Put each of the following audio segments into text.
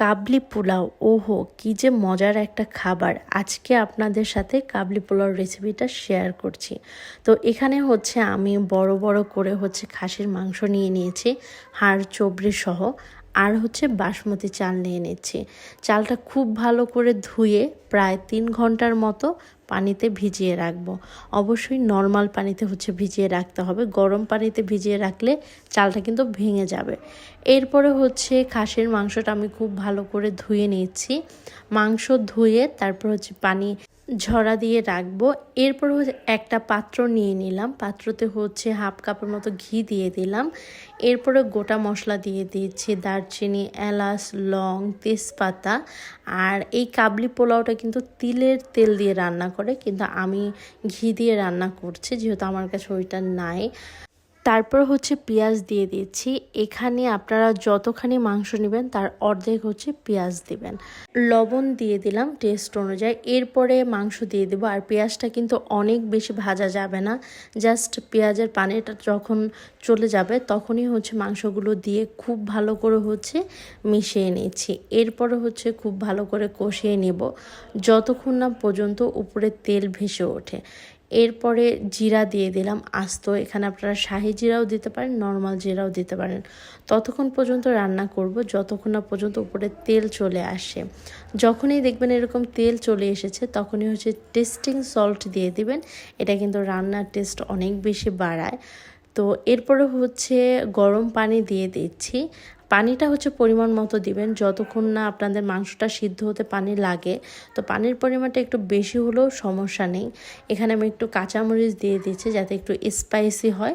কাবলি পোলাও, ওহো, কি যে মজার একটা খাবার। আজকে আপনাদের সাথে কাবলি পোলাওর রেসিপিটা শেয়ার করছি। তো এখানে হচ্ছে আমি বড় বড় করে হচ্ছে খাসির মাংস নিয়ে নিয়েছি, হাড়, চবড়ি সহ। আর হচ্ছে বাসমতি চাল নিয়ে নিচ্ছি। চালটা খুব ভালো করে ধুয়ে প্রায় তিন ঘণ্টার মতো পানিতে ভিজিয়ে রাখব। অবশ্যই নর্মাল পানিতে হচ্ছে ভিজিয়ে রাখতে হবে। গরম পানিতে ভিজিয়ে রাখলে চালটা কিন্তু ভেঙে যাবে। এরপরে হচ্ছে খাসির মাংসটা আমি খুব ভালো করে ধুয়ে নিচ্ছি। মাংস ধুয়ে তারপর হচ্ছে পানি ঝরা দিয়ে রাখব। এরপর একটা পাত্র নিয়ে নিলাম। পাত্রতে হচ্ছে হাফ কাপের মতো ঘি দিয়ে দিলাম। এরপরে গোটা মশলা দিয়ে দিয়েছি দারচিনি, এলাচ, লং, তেজপাতা। আর এই কাবলি পোলাওটা কিন্তু তিলের তেল দিয়ে রান্না করে, কিন্তু আমি ঘি দিয়ে রান্না করছি, যেহেতু আমার কাছে ওইটা নাই। তারপর হচ্ছে পেঁয়াজ দিয়ে দিচ্ছি। এখানে আপনারা যতখানি মাংস নেবেন, তার অর্ধেক হচ্ছে পেঁয়াজ দিবেন। লবণ দিয়ে দিলাম টেস্ট অনুযায়ী। এরপরে মাংস দিয়ে দেবো। আর পেঁয়াজটা কিন্তু অনেক বেশি ভাজা যাবে না। জাস্ট পেঁয়াজের পানিটা যখন চলে যাবে, তখনই হচ্ছে মাংসগুলো দিয়ে খুব ভালো করে হচ্ছে মিশিয়ে নিচ্ছি। এরপরে হচ্ছে খুব ভালো করে কষিয়ে নেব। যতক্ষণ না পর্যন্ত উপরে তেল ভেসে ওঠে। এরপরে জিরা দিয়ে দিলাম, আস্ত। এখানে আপনারা শাহি জিরাও দিতে পারেন, নর্মাল জিরাও দিতে পারেন। ততক্ষণ পর্যন্ত রান্না করব, যতক্ষণ না পর্যন্ত উপরে তেল চলে আসে। যখনই দেখবেন এরকম তেল চলে এসেছে, তখনই হচ্ছে টেস্টিং সল্ট দিয়ে দিবেন। এটা কিন্তু রান্নার টেস্ট অনেক বেশি বাড়ায়। তো এরপরে হচ্ছে গরম পানি দিয়ে দিচ্ছি। পানিটা হচ্ছে পরিমাণ মতো দিবেন। যতক্ষণ না আপনাদের মাংসটা সিদ্ধ হতে পানি লাগে, তো পানির পরিমাণটা একটু বেশি হলেও সমস্যা নেই। এখানে আমি একটু কাঁচামরিচ দিয়ে দিচ্ছি যাতে একটু স্পাইসি হয়,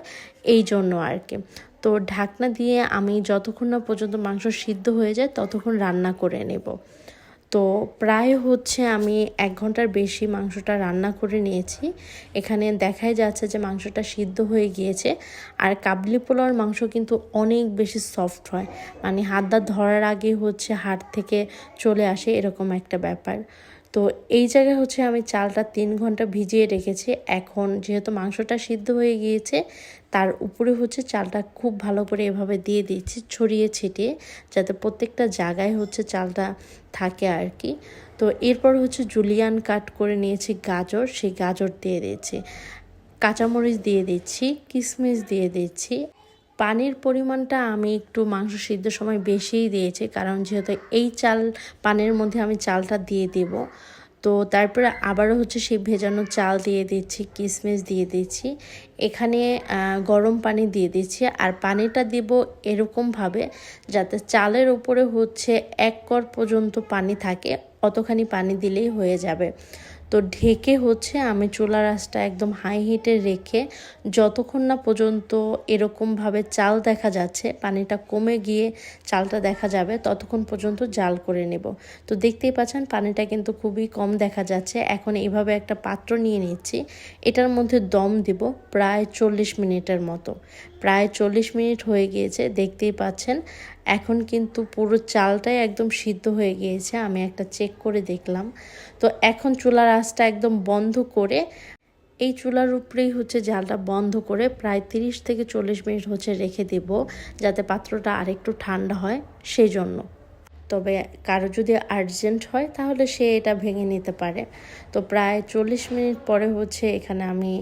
এই জন্য আর কি তো ঢাকনা দিয়ে আমি যতক্ষণ না পর্যন্ত মাংস সিদ্ধ হয়ে যায়, ততক্ষণ রান্না করে নেব। তো প্রায় হচ্ছে আমি এক ঘণ্টার বেশি মাংসটা রান্না করে নিয়েছি। এখানে দেখাই যাচ্ছে যে মাংসটা সিদ্ধ হয়ে গিয়েছে। আর কাবলি পোলাওয়ার মাংস কিন্তু অনেক বেশি সফট হয়। মানে হাত দা ধরার আগে হচ্ছে হাড় থেকে চলে আসে এরকম একটা ব্যাপার। তো এই জায়গায় হচ্ছে আমি চালটা তিন ঘণ্টা ভিজিয়ে রেখেছি। এখন যেহেতু মাংসটা সিদ্ধ হয়ে গিয়েছে, তার উপরে হচ্ছে চালটা খুব ভালো করে এভাবে দিয়ে দিচ্ছি ছড়িয়ে ছিটিয়ে, যাতে প্রত্যেকটা জায়গায় হচ্ছে চালটা থাকে আর কি। তো এরপর হচ্ছে জুলিয়ান কাট করে নিয়েছি গাজর, সেই গাজর দিয়ে দিয়েছি কাঁচামরিচ দিয়ে দিচ্ছি কিশমিশ দিয়ে দিচ্ছি। পানির পরিমাণটা আমি একটু মাংস সিদ্ধ সময় বেশিই দিয়েছি, কারণ যেহেতু এই চাল, পানের মধ্যে আমি চালটা দিয়ে দেব। তো তারপরে আবারও হচ্ছে সেই ভেজানো চাল দিয়ে দিচ্ছি কিশমিশ দিয়ে দিচ্ছি। এখানে গরম পানি দিয়ে দিচ্ছি আর পানিটা দেব এরকমভাবে যাতে চালের উপরে হচ্ছে এক কর পর্যন্ত পানি থাকে, অতখানি পানি দিলেই হয়ে যাবে। তো ঢেকে হচ্ছে আমি চুলার আঁচটা একদম হাই হিটে রেখে যতক্ষণ না পর্যন্ত এরকমভাবে চাল দেখা যাচ্ছে, পানিটা কমে গিয়ে চালটা দেখা যাবে, ততক্ষণ পর্যন্ত জাল করে নেব। তো দেখতেই পাচ্ছেন পানিটা কিন্তু খুবই কম দেখা যাচ্ছে। এখন এভাবে একটা পাত্র নিয়ে নিচ্ছি। এটার মধ্যে দম দেব প্রায় চল্লিশ মিনিটের মতো। প্রায় চল্লিশ মিনিট হয়ে গিয়েছে, দেখতেই পাচ্ছেন। এখন কিন্তু পুরো চালটাই একদম সিদ্ধ হয়ে গিয়েছে, আমি একটা চেক করে দেখলাম। তো এখন চুলার আঁচটা একদম বন্ধ করে এই চুলার উপরেই হচ্ছে জালটা বন্ধ করে প্রায় তিরিশ থেকে চল্লিশ মিনিট হচ্ছে রেখে দেব যাতে পাত্রটা আরেকটু ঠান্ডা হয় সেই জন্য তবে কারও যদি আর্জেন্ট হয় তাহলে সে এটা ভেঙে নিতে পারে। তো প্রায় চল্লিশ মিনিট পরে হচ্ছে এখানে আমি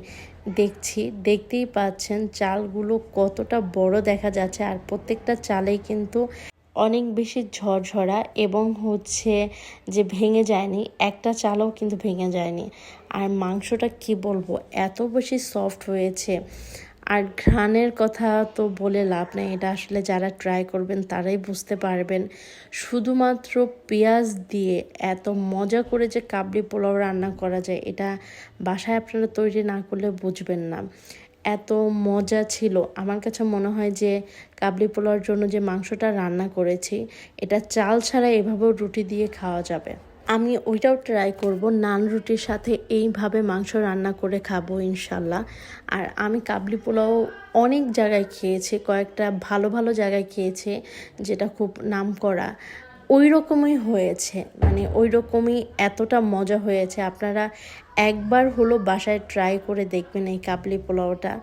দেখছি, দেখতেই পাচ্ছেন চালগুলো কতটা বড় দেখা যাচ্ছে আর প্রত্যেকটা চালেই কিন্তু অনেক বেশি ঝরঝরা এবং হচ্ছে যে ভেঙে যায়নি। একটা চালও কিন্তু ভেঙে যায়নি। আর মাংসটা কি বলব? এত বেশি সফট হয়েছে। আর ঘ্রাণের কথা তো বলে লাভ নেই। এটা আসলে যারা ট্রাই করবেন, তারাই বুঝতে পারবেন। শুধুমাত্র পেঁয়াজ দিয়ে এত মজা করে যে কাবলি পোলাও রান্না করা যায়, এটা বাসায় আপনারা তৈরি না করলে বুঝবেন না। এত মজা ছিল। আমার কাছে মনে হয় যে কাবলি পোলাওর জন্য যে মাংসটা রান্না করেছি, এটা চাল ছাড়া এভাবেও রুটি দিয়ে খাওয়া যাবে। আমি ওইটাও ট্রাই করব, নান রুটির সাথে এইভাবে মাংস রান্না করে খাব ইনশাল্লাহ আর আমি কাবলি পোলাও অনেক জায়গায় খেয়েছি, কয়েকটা ভালো ভালো জায়গায় খেয়েছে, যেটা খুব নাম করা ওই রকমই হয়েছে। মানে ওই রকমই এতটা মজা হয়েছে। আপনারা একবার হলো বাসায় ট্রাই করে দেখবেন এই কাবলি পোলাওটা।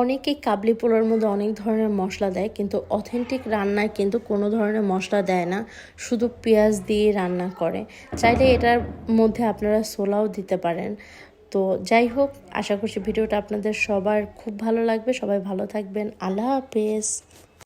অনেকেই কাবলি পোলার মধ্যে অনেক ধরনের মশলা দেয়, কিন্তু অথেন্টিক রান্নায় কিন্তু কোনো ধরনের মশলা দেয় না। শুধু পেঁয়াজ দিয়ে রান্না করে। চাইলে এটার মধ্যে আপনারা সোলাও দিতে পারেন। তো যাই হোক, আশা করছি ভিডিওটা আপনাদের সবার খুব ভালো লাগবে। সবাই ভালো থাকবেন। আল্লাহ হাফেজ।